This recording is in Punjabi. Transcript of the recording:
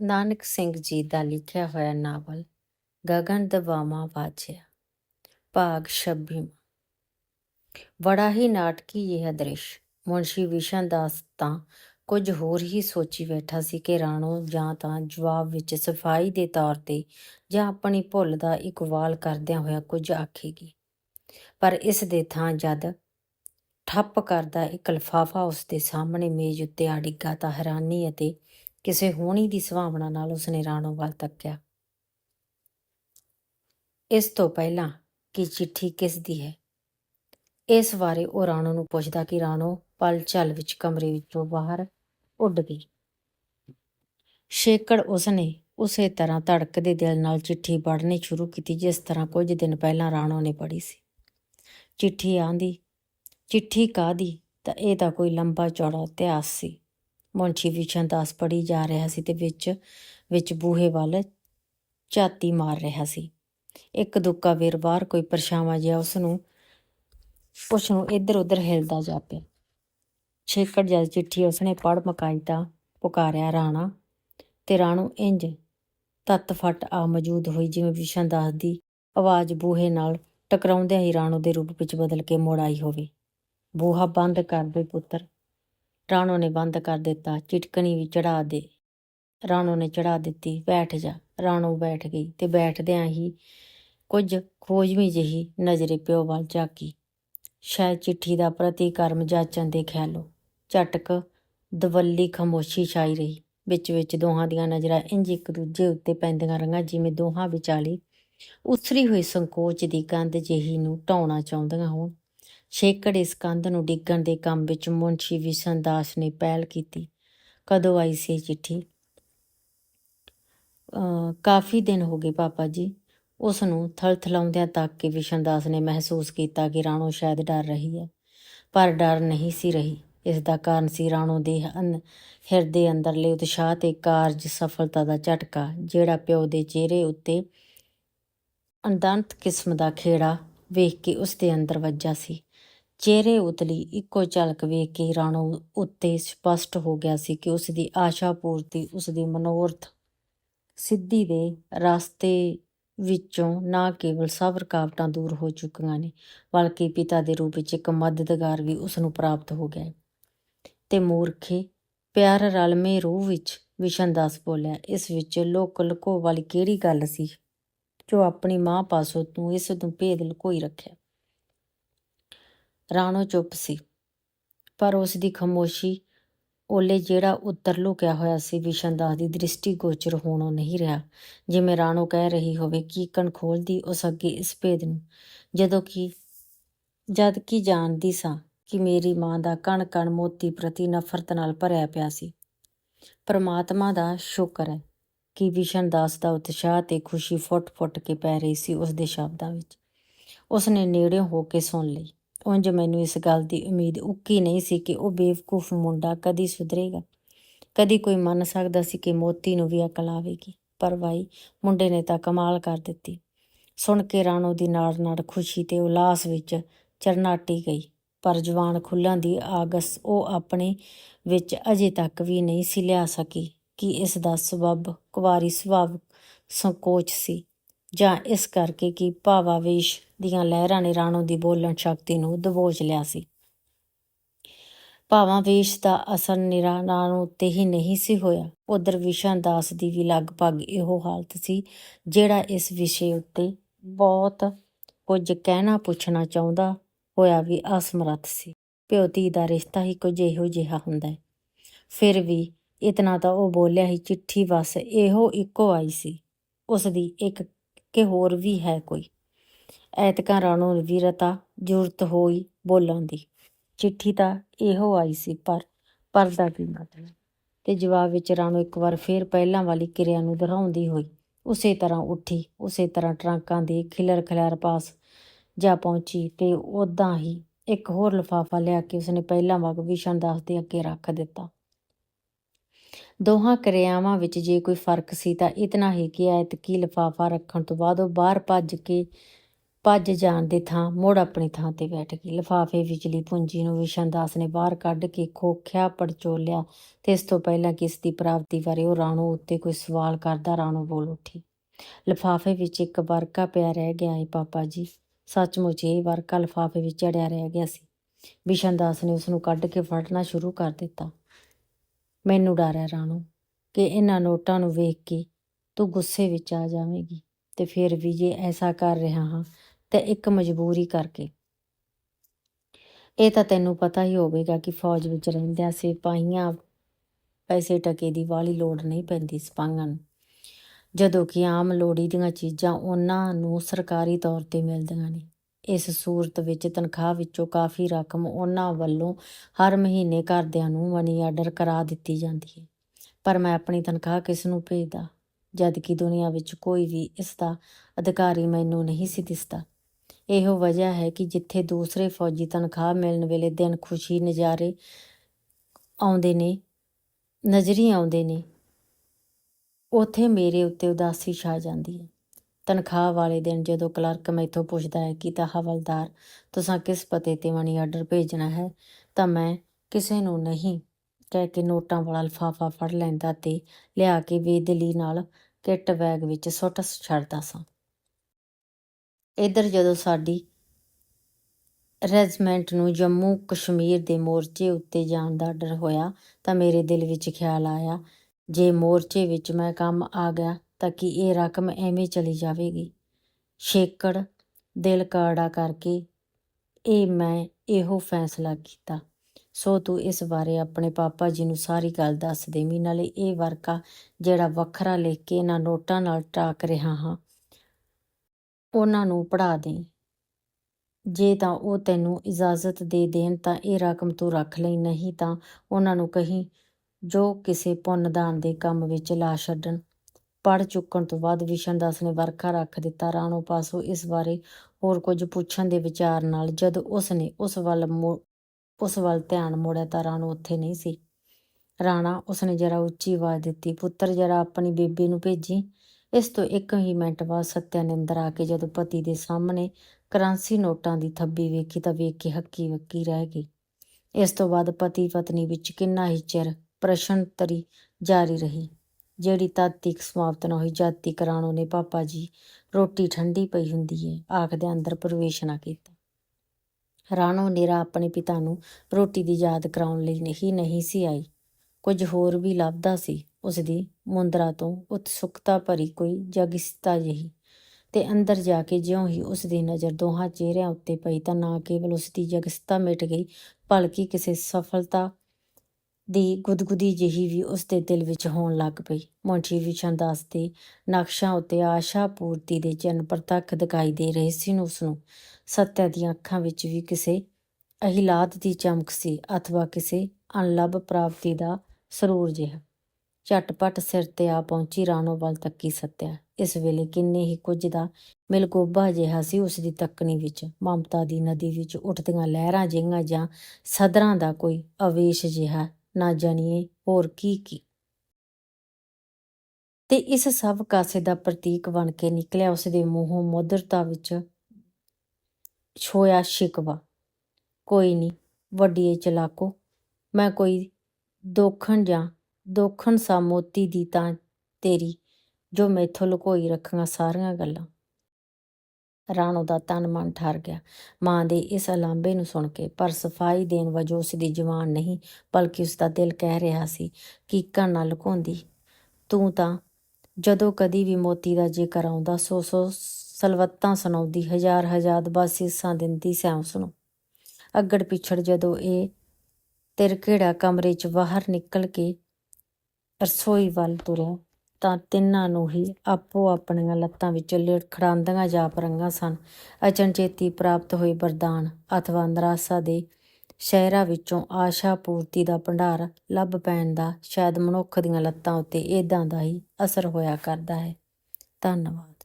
ਨਾਨਕ ਸਿੰਘ ਜੀ ਦਾ ਲਿਖਿਆ ਹੋਇਆ ਨਾਵਲ ਗਗਨ ਦਬਾਵਾਂ ਵਾਜਿਆ। ਭਾਗ 26 ਬੜਾ ਹੀ ਨਾਟਕੀ ਇਹ ਦ੍ਰਿਸ਼। ਮੁਨਸ਼ੀ ਵਿਸ਼ਨ ਦਾਸ ਤਾਂ ਕੁਝ ਹੋਰ ਹੀ ਸੋਚੀ ਬੈਠਾ ਸੀ ਕਿ ਰਾਣੋ ਜਾਂ ਤਾਂ ਜਵਾਬ ਵਿੱਚ ਸਫ਼ਾਈ ਦੇ ਤੌਰ ਤੇ ਜਾਂ ਆਪਣੀ ਭੁੱਲ ਦਾ ਇਕਵਾਲ ਕਰਦਿਆਂ ਹੋਇਆ ਕੁਝ ਆਖੇਗੀ। ਪਰ ਇਸ ਦੇ ਥਾਂ ਜਦ ਠੱਪ ਕਰਦਾ ਇੱਕ ਲਫਾਫਾ ਉਸ ਦੇ ਸਾਹਮਣੇ ਮੇਜ਼ ਉੱਤੇ ਆ ਡਿੱਗਾ ਤਾਂ ਹੈਰਾਨੀ ਅਤੇ ਕਿਸੇ ਹੋਣੀ ਦੀ ਸੁਭਾਵਨਾ ਨਾਲ ਉਸਨੇ ਰਾਣੋ ਵੱਲ ਤੱਕਿਆ। ਇਸ ਤੋਂ ਪਹਿਲਾਂ ਕਿ ਚਿੱਠੀ ਕਿਸ ਦੀ ਹੈ? ਇਸ ਬਾਰੇ ਉਹ ਰਾਣੋ ਨੂੰ ਪੁੱਛਦਾ ਕਿ ਰਾਣੋ ਪਲ ਝਲ ਵਿੱਚ ਕਮਰੇ ਵਿੱਚੋਂ ਬਾਹਰ ਉੱਡ ਗਈ। ਸ਼ੇਕੜ ਉਸਨੇ ਉਸੇ ਤਰ੍ਹਾਂ ਧੜਕਦੇ ਦਿਲ ਨਾਲ ਚਿੱਠੀ ਪੜ੍ਹਨੀ ਸ਼ੁਰੂ ਕੀਤੀ ਜਿਸ ਤਰ੍ਹਾਂ ਕੁਝ ਦਿਨ ਪਹਿਲਾਂ ਰਾਣੋ ਨੇ ਪੜ੍ਹੀ ਸੀ। ਚਿੱਠੀ ਆਂਦੀ, ਚਿੱਠੀ ਕਾਦੀ ਤਾਂ ਇਹ ਤਾਂ ਕੋਈ ਲੰਬਾ ਚੌੜਾ ਇਤਿਹਾਸ ਸੀ। ਮੁੰਸ਼ੀ ਵਿਸ਼ਨ ਦਾਸ ਪੜ੍ਹੀ ਜਾ ਰਿਹਾ ਸੀ ਤੇ ਵਿੱਚ ਵਿੱਚ ਬੂਹੇ ਵੱਲ ਝਾਤੀ ਮਾਰ ਰਿਹਾ ਸੀ। ਇੱਕ ਦੁੱਕਾ ਵੇਰ ਬਾਹਰ ਕੋਈ ਪਰਛਾਵਾਂ ਜਿਹਾ ਉਸ ਨੂੰ ਉਸ ਨੂੰ ਇੱਧਰ ਉੱਧਰ ਹਿਲਦਾ ਜਾਪਿਆ ਛੇਕੜ ਜਦ ਚਿੱਠੀ ਉਸਨੇ ਪੜ੍ਹ ਮਕਾਈ ਤਾਂ ਪੁਕਾਰਿਆ, ਰਾਣਾ ਤੇ ਰਾਣੂ ਇੰਜ ਤੱਤ ਫਟ ਆ ਮੌਜੂਦ ਹੋਈ ਜਿਵੇਂ ਵਿਸ਼ਨ ਦਾਸ ਦੀ ਆਵਾਜ਼ ਬੂਹੇ ਨਾਲ ਟਕਰਾਉਂਦਿਆਂ ਹੀ ਰਾਣੂ ਦੇ ਰੂਪ ਵਿੱਚ ਬਦਲ ਕੇ ਮੋੜ ਆਈ ਹੋਵੇ। ਬੂਹਾ ਬੰਦ ਕਰ ਦੇ ਪੁੱਤਰ। ਰਾਣੋ ਨੇ ਬੰਦ ਕਰ ਦਿੱਤਾ, ਚਿਟਕਣੀ ਵੀ ਚੜਾ ਦੇ। ਰਾਣੋ ਨੇ ਚੜਾ ਦਿੱਤੀ, ਬੈਠ ਜਾ। ਰਾਣੋ ਬੈਠ ਗਈ ਤੇ ਬੈਠਦਿਆਂ ਹੀ ਕੁਝ ਖੋਜਵੀਂ ਜਿਹੀ ਨਜ਼ਰੇ ਪਿਓ ਵੱਲ ਝਾਕੀ। ਸ਼ਾਇਦ ਚਿੱਠੀ ਦਾ ਪ੍ਰਤੀਕਰਮ ਜਾਚਣ ਦੇ ਖਿਆਲੋ ਝਟਕ ਦਵੱਲੀ ਖਮੋਸ਼ੀ ਛਾਈ ਰਹੀ। ਵਿੱਚ ਵਿੱਚ ਦੋਹਾਂ ਦੀਆਂ ਨਜ਼ਰਾਂ ਇੰਜ ਇੱਕ ਦੂਜੇ ਉੱਤੇ ਪੈਂਦੀਆਂ ਰਹੀਆਂ, ਜਿਵੇਂ ਦੋਹਾਂ ਵਿਚਾਲੇ ਉਸਰੀ ਹੋਈ ਸੰਕੋਚ ਦੀ ਕੰਧ ਜਿਹੀ ਨੂੰ ਢਾਉਣਾ ਚਾਹੁੰਦੀਆਂ ਹੋਣ। ਛੇਕੜ ਇਸ ਕੰਧ ਨੂੰ ਡਿੱਗਣ ਦੇ ਕੰਮ ਵਿੱਚ ਮੁੰਸ਼ੀ ਵਿਸ਼ਨ ਦਾਸ ਨੇ ਪਹਿਲ ਕੀਤੀ। ਕਦੋਂ ਆਈ ਸੀ ਚਿੱਠੀ? ਅ ਕਾਫੀ ਦਿਨ ਹੋ ਗਏ ਪਾਪਾ ਜੀ। ਉਸ ਨੂੰ ਥਲਥਲਾਉਂਦਿਆਂ ਤੱਕ ਕੇ ਵਿਸ਼ਨ ਦਾਸ ਨੇ ਮਹਿਸੂਸ ਕੀਤਾ ਕਿ ਰਾਣੋ ਸ਼ਾਇਦ ਡਰ ਰਹੀ ਹੈ, ਪਰ ਡਰ ਨਹੀਂ ਸੀ ਰਹੀ। ਇਸ ਦਾ ਕਾਰਨ ਸੀ ਰਾਣੋ ਦੇ ਹਿਰਦੇ ਅੰਦਰਲੇ ਉਤਸ਼ਾਹ ਤੇ ਕਾਰਜ ਸਫਲਤਾ ਦਾ ਝਟਕਾ, ਜਿਹੜਾ ਪਿਓ ਦੇ ਚਿਹਰੇ ਉੱਤੇ ਅਨੰਤ ਕਿਸਮ ਦਾ ਖੇੜਾ ਵੇਖ ਕੇ ਉਸ ਦੇ ਅੰਦਰ ਵੱਜਾ ਸੀ। ਚਿਹਰੇ ਉਤਲੀ, ਇੱਕੋ ਝਲਕ ਵੇਖ ਕੇ ਰਾਣੋ ਉੱਤੇ ਸਪਸ਼ਟ ਹੋ ਗਿਆ ਸੀ ਕਿ ਉਸ ਦੀ ਆਸ਼ਾ ਪੂਰਤੀ ਉਸ ਦੀ ਮਨੋਰਥ ਸਿੱਧੀ ਦੇ ਰਸਤੇ ਵਿੱਚੋਂ ਨਾ ਕੇਵਲ ਸਭ ਰੁਕਾਵਟਾਂ ਦੂਰ ਹੋ ਚੁੱਕੀਆਂ ਨੇ, ਬਲਕਿ ਪਿਤਾ ਦੇ ਰੂਪ ਵਿੱਚ ਇੱਕ ਮਦਦਗਾਰ ਵੀ ਉਸ ਨੂੰ ਪ੍ਰਾਪਤ ਹੋ ਗਿਆ ਤੇ ਮੂਰਖੇ, ਪਿਆਰ ਰਲਮੇ ਰੂਹ ਵਿੱਚ ਵਿਸ਼ਨ ਦਾਸ ਬੋਲਿਆ, ਇਸ ਵਿੱਚ ਲੋਕ ਲੁਕੋ ਵਾਲੀ ਕਿਹੜੀ ਗੱਲ ਸੀ? ਜੋ ਆਪਣੀ ਮਾਂ ਪਾਸੋਂ ਤੂੰ ਇਸ ਤੋਂ ਭੇਦ ਲੁਕੋਈ ਰੱਖਿਆ। ਰਾਣੋ ਚੁੱਪ ਸੀ, ਪਰ ਉਸ ਦੀ ਖਮੋਸ਼ੀ ਓਲੇ ਜਿਹੜਾ ਉੱਤਰ ਲੁਕਿਆ ਹੋਇਆ ਸੀ ਵਿਸ਼ਨ ਦਾਸ ਦੀ ਦ੍ਰਿਸ਼ਟੀ ਗੋਚਰ ਹੋਣੋਂ ਨਹੀਂ ਰਿਹਾ, ਜਿਵੇਂ ਰਾਣੋ ਕਹਿ ਰਹੀ ਹੋਵੇ ਕੀ ਕਣ ਖੋਲਦੀ ਉਸ ਅੱਗੇ ਇਸ ਭੇਦ ਨੂੰ, ਜਦੋਂ ਕਿ, ਜਦ ਕਿ ਜਾਣਦੀ ਸਾਂ ਕਿ ਮੇਰੀ ਮਾਂ ਦਾ ਕਣ ਕਣ ਮੋਤੀ ਪ੍ਰਤੀ ਨਫ਼ਰਤ ਨਾਲ ਭਰਿਆ ਪਿਆ ਸੀ। ਪਰਮਾਤਮਾ ਦਾ ਸ਼ੁਕਰ ਹੈ। ਕਿ ਵਿਸ਼ਨ ਦਾਸ ਦਾ ਉਤਸ਼ਾਹ ਤੇ ਖੁਸ਼ੀ ਫੁੱਟ-ਫੁੱਟ ਕੇ ਪੈ ਰਹੀ ਸੀ ਉਸ ਦੇ ਸ਼ਬਦਾਂ ਵਿੱਚ। ਉਸਨੇ ਨੇੜੇ ਹੋ ਕੇ ਸੁਣ ਲਈ। ਉਂਝ ਮੈਨੂੰ ਇਸ ਗੱਲ ਦੀ ਉਮੀਦ ਉੱਕੀ ਨਹੀਂ ਸੀ ਕਿ ਉਹ ਬੇਵਕੂਫ ਮੁੰਡਾ ਕਦੀ ਸੁਧਰੇਗਾ। ਕਦੀ ਕੋਈ ਮੰਨ ਸਕਦਾ ਸੀ ਕਿ ਮੋਤੀ ਨੂੰ ਵੀ ਅਕਲ ਆਵੇਗੀ। ਪਰ ਭਾਈ, ਮੁੰਡੇ ਨੇ ਤਾਂ ਕਮਾਲ ਕਰ ਦਿੱਤੀ। ਸੁਣ ਕੇ ਰਾਣੋ ਦੀ ਨਾੜ ਨਾੜ ਖੁਸ਼ੀ ਤੇ ਉਲਾਸ ਵਿੱਚ ਚਰਨਾਟੀ ਗਈ। ਪਰ ਜਵਾਨ ਖੁੱਲਾਂ ਦੀ ਆਗਸ ਉਹ ਆਪਣੇ ਵਿੱਚ ਅਜੇ ਤੱਕ ਵੀ ਨਹੀਂ ਸੀ ਲਿਆ ਸਕੀ। ਕਿ ਇਸ ਦਾ ਸਬਬ ਕੁਵਾਰੀ ਸੁਭਾਵ ਸੰਕੋਚ ਸੀ। ਜਾਂ ਇਸ ਕਰਕੇ ਕਿ ਭਾਵਾਵੇਸ਼ ਦੀਆਂ ਲਹਿਰਾਂ ਨੇ ਰਾਣੋ ਦੀ ਬੋਲਣ ਸ਼ਕਤੀ ਨੂੰ ਦਬੋਚ ਲਿਆ ਸੀ। ਭਾਵਾਵੇਸ਼ ਦਾ ਅਸਰ ਨਿਰਾ ਰਾਣੋ ਉੱਤੇ ਹੀ ਨਹੀਂ ਸੀ ਹੋਇਆ। ਉਧਰ ਵਿਸ਼ਨ ਦਾਸ ਦੀ ਵੀ ਲਗਭਗ ਇਹੋ ਹਾਲਤ ਸੀ, ਜਿਹੜਾ ਇਸ ਵਿਸ਼ੇ ਉੱਤੇ ਬਹੁਤ ਕੁਝ ਕਹਿਣਾ ਪੁੱਛਣਾ ਚਾਹੁੰਦਾ ਹੋਇਆ ਵੀ ਅਸਮਰੱਥ ਸੀ। ਪਿਓ ਧੀ ਦਾ ਰਿਸ਼ਤਾ ਹੀ ਕੁਝ ਇਹੋ ਜਿਹਾ ਹੁੰਦਾ ਹੈ। ਫਿਰ ਵੀ ਇਤਨਾ ਤਾਂ ਉਹ ਬੋਲਿਆ ਹੀ, ਚਿੱਠੀ ਬਸ ਇਹੋ ਇੱਕੋ ਆਈ ਸੀ। ਉਸ ਦੀ ਇੱਕ ਕਿ ਹੋਰ ਵੀ ਹੈ ਕੋਈ? ਐਤਕਾਂ ਰਾਣੋ ਵੀਰਤਾ ਜ਼ਰੂਰਤ ਹੋਈ ਬੋਲਣ ਦੀ। ਚਿੱਠੀ ਤਾਂ ਇਹੋ ਆਈ ਸੀ, ਪਰ ਪਰਦਾ ਕੀ ਮਤਲਬ? ਤੇ ਜਵਾਬ ਵਿੱਚ ਰਾਣੋ ਇੱਕ ਵਾਰ ਫੇਰ ਪਹਿਲਾਂ ਵਾਲੀ ਕਿਰਿਆ ਨੂੰ ਦੁਹਰਾਉਂਦੀ ਹੋਈ। ਉਸੇ ਤਰ੍ਹਾਂ ਉੱਠੀ, ਉਸੇ ਤਰ੍ਹਾਂ ਟਰੰਕਾਂ ਦੇ ਖਿਲਰ ਖਿਲਾਰ ਪਾਸ ਜਾ ਪਹੁੰਚੀ ਤੇ ਉਦਾਂ ਹੀ ਇੱਕ ਹੋਰ ਲਫਾਫਾ ਲਿਆ ਕੇ ਉਸਨੇ ਪਹਿਲਾਂ ਵਾਂਗ ਵਿਸ਼ਨ ਦਾਸ ਦੇ ਅੱਗੇ ਰੱਖ ਦਿੱਤਾ। ਦੋਹਾਂ ਕਿਰਿਆਵਾਂ ਵਿੱਚ ਜੇ ਕੋਈ ਫ਼ਰਕ ਸੀ ਤਾਂ ਇਤਨਾ ਹੀ ਕਿ ਐਤਕੀ ਲਫਾਫਾ ਰੱਖਣ ਤੋਂ ਬਾਅਦ ਉਹ ਬਾਹਰ ਭੱਜ ਕੇ ਭੱਜ ਜਾਣ ਦੀ ਥਾਂ, ਮੁੜ ਆਪਣੀ ਥਾਂ ਤੇ ਬੈਠ ਗਈ। ਲਿਫਾਫੇ ਵਿਚਲੀ ਪੂੰਜੀ ਨੂੰ ਵਿਸ਼ਨ ਦਾਸ ਨੇ ਬਾਹਰ ਕੱਢ ਕੇ ਖੋਖਿਆ, ਪੜਚੋਲਿਆ ਤੇ ਇਸ ਤੋਂ ਪਹਿਲਾਂ ਕਿ ਇਸ ਦੀ ਪ੍ਰਾਪਤੀ ਬਾਰੇ ਉਹ ਰਾਣੋ ਉੱਤੇ ਕੋਈ ਸਵਾਲ ਕਰਦਾ ਰਾਣੋ ਬੋਲ ਉੱਠੀ। ਲਿਫਾਫੇ ਵਿੱਚ ਇੱਕ ਵਰਕਾ ਪਿਆ ਰਹਿ ਗਿਆ ਏ ਪਾਪਾ ਜੀ। ਸੱਚਮੁੱਚ ਇਹ ਵਰਕਾ ਲਿਫਾਫੇ ਵਿੱਚ ਅੜਿਆ ਰਹਿ ਗਿਆ ਸੀ। ਵਿਸ਼ਨਦਾਸ ਨੇ ਉਸ ਨੂੰ ਕੱਢ ਕੇ ਫੜਨਾ ਸ਼ੁਰੂ ਕਰ ਦਿੱਤਾ। ਮੈਨੂੰ ਡਰ ਹੈ ਰਾਣੋ ਕਿ ਇਹਨਾਂ ਨੋਟਾਂ ਨੂੰ ਵੇਖ ਕੇ ਤੂੰ ਗੁੱਸੇ ਵਿੱਚ ਆ ਜਾਵੇਂਗੀ ਤੇ ਫਿਰ ਵੀ ਜੇ ਐਸਾ ਕਰ ਰਿਹਾ ਹਾਂ ਤੇ ਇੱਕ ਮਜਬੂਰੀ ਕਰਕੇ। ਇਹ ਤਾਂ ਤੈਨੂੰ ਪਤਾ ਹੀ ਹੋਵੇਗਾ ਕਿ ਫੌਜ ਵਿੱਚ ਰਹਿੰਦਿਆਂ ਸਿਪਾਹੀਆਂ ਪੈਸੇ ਟਕੇ ਦੀ ਵਾਲੀ ਲੋੜ ਨਹੀਂ ਪੈਂਦੀ ਸਿਪਾਹੀਆਂ ਨੂੰ। ਜਦੋਂ ਕਿ ਆਮ ਲੋੜੀ ਦੀਆਂ ਚੀਜ਼ਾਂ ਉਹਨਾਂ ਨੂੰ ਸਰਕਾਰੀ ਤੌਰ ਤੇ ਮਿਲਦੀਆਂ ਨੇ। ਇਸ ਸੂਰਤ ਵਿੱਚ ਤਨਖਾਹ ਵਿੱਚੋਂ ਕਾਫੀ ਰਕਮ ਉਹਨਾਂ ਵੱਲੋਂ ਹਰ ਮਹੀਨੇ ਘਰਦਿਆਂ ਨੂੰ ਮਨੀ ਆਰਡਰ ਕਰਾ ਦਿੱਤੀ ਜਾਂਦੀ ਹੈ। ਪਰ ਮੈਂ ਆਪਣੀ ਤਨਖਾਹ ਕਿਸ ਨੂੰ ਭੇਜਦਾ? ਜਦ ਕਿ ਦੁਨੀਆ ਵਿੱਚ ਕੋਈ ਵੀ ਇਸ ਦਾ ਅਧਿਕਾਰੀ ਮੈਨੂੰ ਨਹੀਂ ਸੀ ਦਿਸਦਾ। ਇਹੋ ਵਜ੍ਹਾ ਹੈ ਕਿ ਜਿੱਥੇ ਦੂਸਰੇ ਫੌਜੀ ਤਨਖਾਹ ਮਿਲਣ ਵੇਲੇ ਦਿਨ ਖੁਸ਼ੀ ਨਜ਼ਾਰੇ ਆਉਂਦੇ ਨੇ, ਨਜ਼ਰੀ ਆਉਂਦੇ ਨੇ, ਉਥੇ ਮੇਰੇ ਉੱਤੇ ਉਦਾਸੀ ਛਾ ਜਾਂਦੀ ਹੈ। ਤਨਖਾਹ ਵਾਲੇ ਦਿਨ ਜਦੋਂ ਕਲਰਕ ਮੈਥੋਂ ਪੁੱਛਦਾ ਹੈ ਕਿ ਤਾਂ ਹਵਲਦਾਰ, ਤੁਸੀਂ ਕਿਸ ਪਤੇ ਤੇ ਮਨੀ ਆਰਡਰ ਭੇਜਣਾ ਹੈ? ਤਾਂ ਮੈਂ, ਕਿਸੇ ਨੂੰ ਨਹੀਂ। ਕਹਿ ਕੇ ਨੋਟਾਂ ਵਾਲਾ ਲਿਫਾਫਾ ਫੜ ਲੈਂਦਾ ਤੇ ਲਿਆ ਕੇ ਬੇਦਲੀ ਨਾਲ ਕਿੱਟ ਬੈਗ ਵਿੱਚ ਸੁੱਟ ਛੱਡਦਾ ਸਾਂ। ਇਧਰ ਜਦੋਂ ਸਾਡੀ ਰੈਜੀਮੈਂਟ ਨੂੰ ਜੰਮੂ ਕਸ਼ਮੀਰ ਦੇ ਮੋਰਚੇ ਉੱਤੇ ਜਾਣ ਦਾ ਡਰ ਹੋਇਆ ਤਾਂ ਮੇਰੇ ਦਿਲ ਵਿੱਚ ਖਿਆਲ ਆਇਆ, ਜੇ ਮੋਰਚੇ ਵਿੱਚ ਮੈਂ ਕੰਮ ਆ ਗਿਆ ਤਾਂ ਕਿ ਇਹ ਰਕਮ ਐਵੇਂ ਚਲੀ ਜਾਵੇਗੀ। ਛੇਕੜ ਦਿਲ ਕਾੜਾ ਕਰਕੇ ਇਹ ਮੈਂ ਇਹੋ ਫੈਸਲਾ ਕੀਤਾ। ਸੋ ਤੂੰ ਇਸ ਬਾਰੇ ਆਪਣੇ ਪਾਪਾ ਜੀ ਨੂੰ ਸਾਰੀ ਗੱਲ ਦੱਸ ਦੇਵੀਂ, ਨਾਲੇ ਇਹ ਵਰਕਾ ਜਿਹੜਾ ਵੱਖਰਾ ਲਿਖ ਕੇ ਇਹਨਾਂ ਨੋਟਾਂ ਨਾਲ ਟਾਕ ਰਿਹਾ ਹਾਂ, ਉਹਨਾਂ ਨੂੰ ਪੜਾ ਦੇ ਜੇ ਤਾਂ ਉਹ ਤੈਨੂੰ ਇਜਾਜ਼ਤ ਦੇ ਦੇਣ, ਤਾਂ ਇਹ ਰਕਮ ਤੂੰ ਰੱਖ ਲਈ, ਨਹੀਂ ਤਾਂ ਉਹਨਾਂ ਨੂੰ ਕਹੀਂ ਜੋ ਕਿਸੇ ਪੁੰਨ ਦਾਨ ਦੇ ਕੰਮ ਵਿੱਚ ਲਾ ਛੱਡਣ। ਪੜ ਚੁੱਕਣ ਤੋਂ ਬਾਅਦ ਵਿਸ਼ਨ ਦਾਸ ਨੇ ਵਰਖਾ ਰੱਖ ਦਿੱਤਾ। ਰਾਣੋ ਪਾਸੋਂ ਇਸ ਬਾਰੇ ਹੋਰ ਕੁਝ ਪੁੱਛਣ ਦੇ ਵਿਚਾਰ ਨਾਲ ਜਦ ਉਸ ਨੇ ਉਸ ਵੱਲ ਉਸ ਵੱਲ ਧਿਆਨ ਮੋੜਿਆ ਤਾਂ ਰਾਣੋ ਉੱਥੇ ਨਹੀਂ ਸੀ। ਰਾਣਾ ਉਸਨੇ ਜਰਾ ਉੱਚੀ ਆਵਾਜ਼ ਦਿੱਤੀ, ਪੁੱਤਰ, ਜਰਾ ਆਪਣੀ ਬੇਬੇ ਨੂੰ ਭੇਜੀ। ਇਸ ਤੋਂ ਇੱਕ ਹੀ ਮਿੰਟ ਬਾਅਦ ਸੱਤਿਆ ਨੇ ਅੰਦਰ ਆ ਕੇ ਜਦੋਂ ਪਤੀ ਦੇ ਸਾਹਮਣੇ ਕਰੰਸੀ ਨੋਟਾਂ ਦੀ ਥੱਬੀ ਵੇਖੀ ਤਾਂ ਵੇਖ ਕੇ ਹੱਕੀ ਵੱਕੀ ਰਹਿ ਗਈ। ਇਸ ਤੋਂ ਬਾਅਦ ਪਤੀ ਪਤਨੀ ਵਿੱਚ ਕਿੰਨਾ ਹੀ ਚਿਰ ਪ੍ਰਸ਼ਨ ਤਰੀ ਜਾਰੀ ਰਹੀ। ਜਿਹੜੀ ਤਦ ਸਮਾਪਤ ਨਾ ਹੋਈ, ਜਾਤੀ ਤੱਕ ਰਾਣੋ ਨੇ ਪਾਪਾ ਜੀ ਰੋਟੀ ਠੰਡੀ ਪਈ ਹੁੰਦੀ ਹੈ ਆਖਦੇ ਅੰਦਰ ਪ੍ਰਵੇਸ਼ ਨਾ ਕੀਤਾ। ਰਾਣੋ ਨੇਰਾ ਆਪਣੇ ਪਿਤਾ ਨੂੰ ਰੋਟੀ ਦੀ ਯਾਦ ਕਰਾਉਣ ਲਈ ਨਹੀਂ ਨਹੀਂ ਸੀ ਆਈ। ਕੁਝ ਹੋਰ ਵੀ ਲੱਭਦਾ ਸੀ ਉਸ ਦੀ ਮੁੰਦਰਾ ਤੋਂ ਉਤਸੁਕਤਾ ਭਰੀ ਕੋਈ ਜਗਿਸਤਾ ਜਿਹੀ। ਤੇ ਅੰਦਰ ਜਾ ਕੇ ਜਿਉਂ ਹੀ ਉਸ ਦੀ ਨਜ਼ਰ ਦੋਹਾਂ ਚਿਹਰਿਆਂ ਉੱਤੇ ਪਈ ਤਾਂ ਨਾ ਕੇਵਲ ਉਸ ਦੀ ਜਗਿਸਤਾ ਮਿਟ ਗਈ, ਬਲਕਿ ਕਿਸੇ ਸਫਲਤਾ ਦੀ ਗੁਦਗੁਦੀ ਜਿਹੀ ਵੀ ਉਸ ਦੇ ਦਿਲ ਵਿੱਚ ਹੋਣ ਲੱਗ ਪਈ। ਮੁੰਸ਼ੀ ਵਿਸ਼ਨ ਦਾਸ ਦੇ ਨਕਸ਼ਾਂ ਉੱਤੇ ਆਸ਼ਾ ਪੂਰਤੀ ਦੇ ਚਿੰਨ ਪ੍ਰਤੱਖ ਦਿਖਾਈ ਦੇ ਰਹੇ ਸੀ ਨੂੰ ਉਸ ਨੂੰ ਸੱਤਿਆ ਦੀਆਂ ਅੱਖਾਂ ਵਿੱਚ ਵੀ ਕਿਸੇ ਅਹਿਲਾਦ ਦੀ ਚਮਕ ਸੀ ਅਥਵਾ ਕਿਸੇ ਅਨਲਬ ਪ੍ਰਾਪਤੀ ਦਾ ਸਰੂਰ ਜਿਹਾ। ਝਟਪਟ ਸਿਰ ਤੇ ਆ ਪਹੁੰਚੀ ਰਾਣੋ ਵੱਲ ਤੱਕੀ ਸੱਤਿਆ। ਇਸ ਵੇਲੇ ਕਿੰਨੇ ਹੀ ਕੁਝ ਦਾ ਮਿਲਗੋਬਾ ਜਿਹਾ ਸੀ ਉਸ ਦੀ ਤੱਕਣੀ ਵਿੱਚ। ਮਮਤਾ ਦੀ ਨਦੀ ਵਿੱਚ ਉੱਠਦੀਆਂ ਲਹਿਰਾਂ ਜਿਹੀਆਂ ਜਾਂ ਸਦਰਾਂ ਦਾ ਕੋਈ ਅਵੇਸ਼ ਜਿਹਾ ਨਾ ਜਾਣੀਏ ਹੋਰ ਕੀ ਕੀ। ਤੇ ਇਸ ਸਭ ਕਾਸੇ ਦਾ ਪ੍ਰਤੀਕ ਬਣ ਕੇ ਨਿਕਲਿਆ ਉਸ ਦੇ ਮੂੰਹੋਂ ਮੁਦਰਤਾ ਵਿੱਚ ਛੋਇਆ ਸ਼ਿਕਵਾ। ਕੋਈ ਨਹੀਂ ਵੱਡੀਏ ਚਲਾਕੋ, ਮੈਂ ਕੋਈ ਦੋਖਣ ਜਾਂ ਦੋਖਣ ਸਾ ਮੋਤੀ ਦੀ ਤਾਂ ਤੇਰੀ ਜੋ ਮੈਥੋਂ ਲੁਕੋਈ ਰੱਖੀਆਂ ਸਾਰੀਆਂ ਗੱਲਾਂ। ਰਾਣੋ ਦਾ ਤਨ ਮਨ ਠਰ ਗਿਆ। ਮਾਂ ਦੇ ਇਸ ਅਲਾਂਬੇ ਨੂੰ ਸੁਣ ਕੇ ਪਰ ਸਫ਼ਾਈ ਦੇਣ ਵਜੋਂ ਉਸ ਦੀ ਜਵਾਨ ਨਹੀਂ, ਬਲਕਿ ਉਸ ਦਾ ਦਿਲ ਕਹਿ ਰਿਹਾ ਸੀ ਕੀਕਾਂ ਨਾਲ ਲੁਕਾਉਂਦੀ। ਤੂੰ ਤਾਂ ਜਦੋਂ ਕਦੀ ਵੀ ਮੋਤੀ ਦਾ ਜ਼ਿਕਰ ਆਉਂਦਾ ਸੋ ਸੋ ਸਲਵੱਤਾਂ ਸੁਣਾਉਂਦੀ ਹਜ਼ਾਰ ਹਜ਼ਾਰ ਬਾਸੀਸਾਂ ਦਿੰਦੀ ਸੈਂ ਉਸ ਨੂੰ ਅੱਗੜ ਪਿਛੜ ਜਦੋਂ ਇਹ ਤਿਰਕਿੜਾ ਕਮਰੇ 'ਚ ਬਾਹਰ ਨਿਕਲ ਕੇ ਰਸੋਈ ਵੱਲ ਤੁਰਿਆ ਤਾਂ ਤਿੰਨਾਂ ਨੂੰ ਹੀ ਆਪੋ ਆਪਣੀਆਂ ਲੱਤਾਂ ਵਿੱਚੋਂ ਲੜਖੜਾਉਂਦੀਆਂ ਜਾ ਪਰੰਗਾਂ ਸਨ। ਅਚਨਚੇਤੀ ਪ੍ਰਾਪਤ ਹੋਈ ਵਰਦਾਨ ਅਥਵਾ ਨਰਾਸਾ ਦੇ ਸ਼ਹਿਰਾਂ ਵਿੱਚੋਂ ਆਸ਼ਾ ਪੂਰਤੀ ਦਾ ਭੰਡਾਰ ਲੱਭ ਪੈਣ ਦਾ ਸ਼ਾਇਦ ਮਨੁੱਖ ਦੀਆਂ ਲੱਤਾਂ ਉੱਤੇ ਇਦਾਂ ਦਾ ਹੀ ਅਸਰ ਹੋਇਆ ਕਰਦਾ ਹੈ। ਧੰਨਵਾਦ।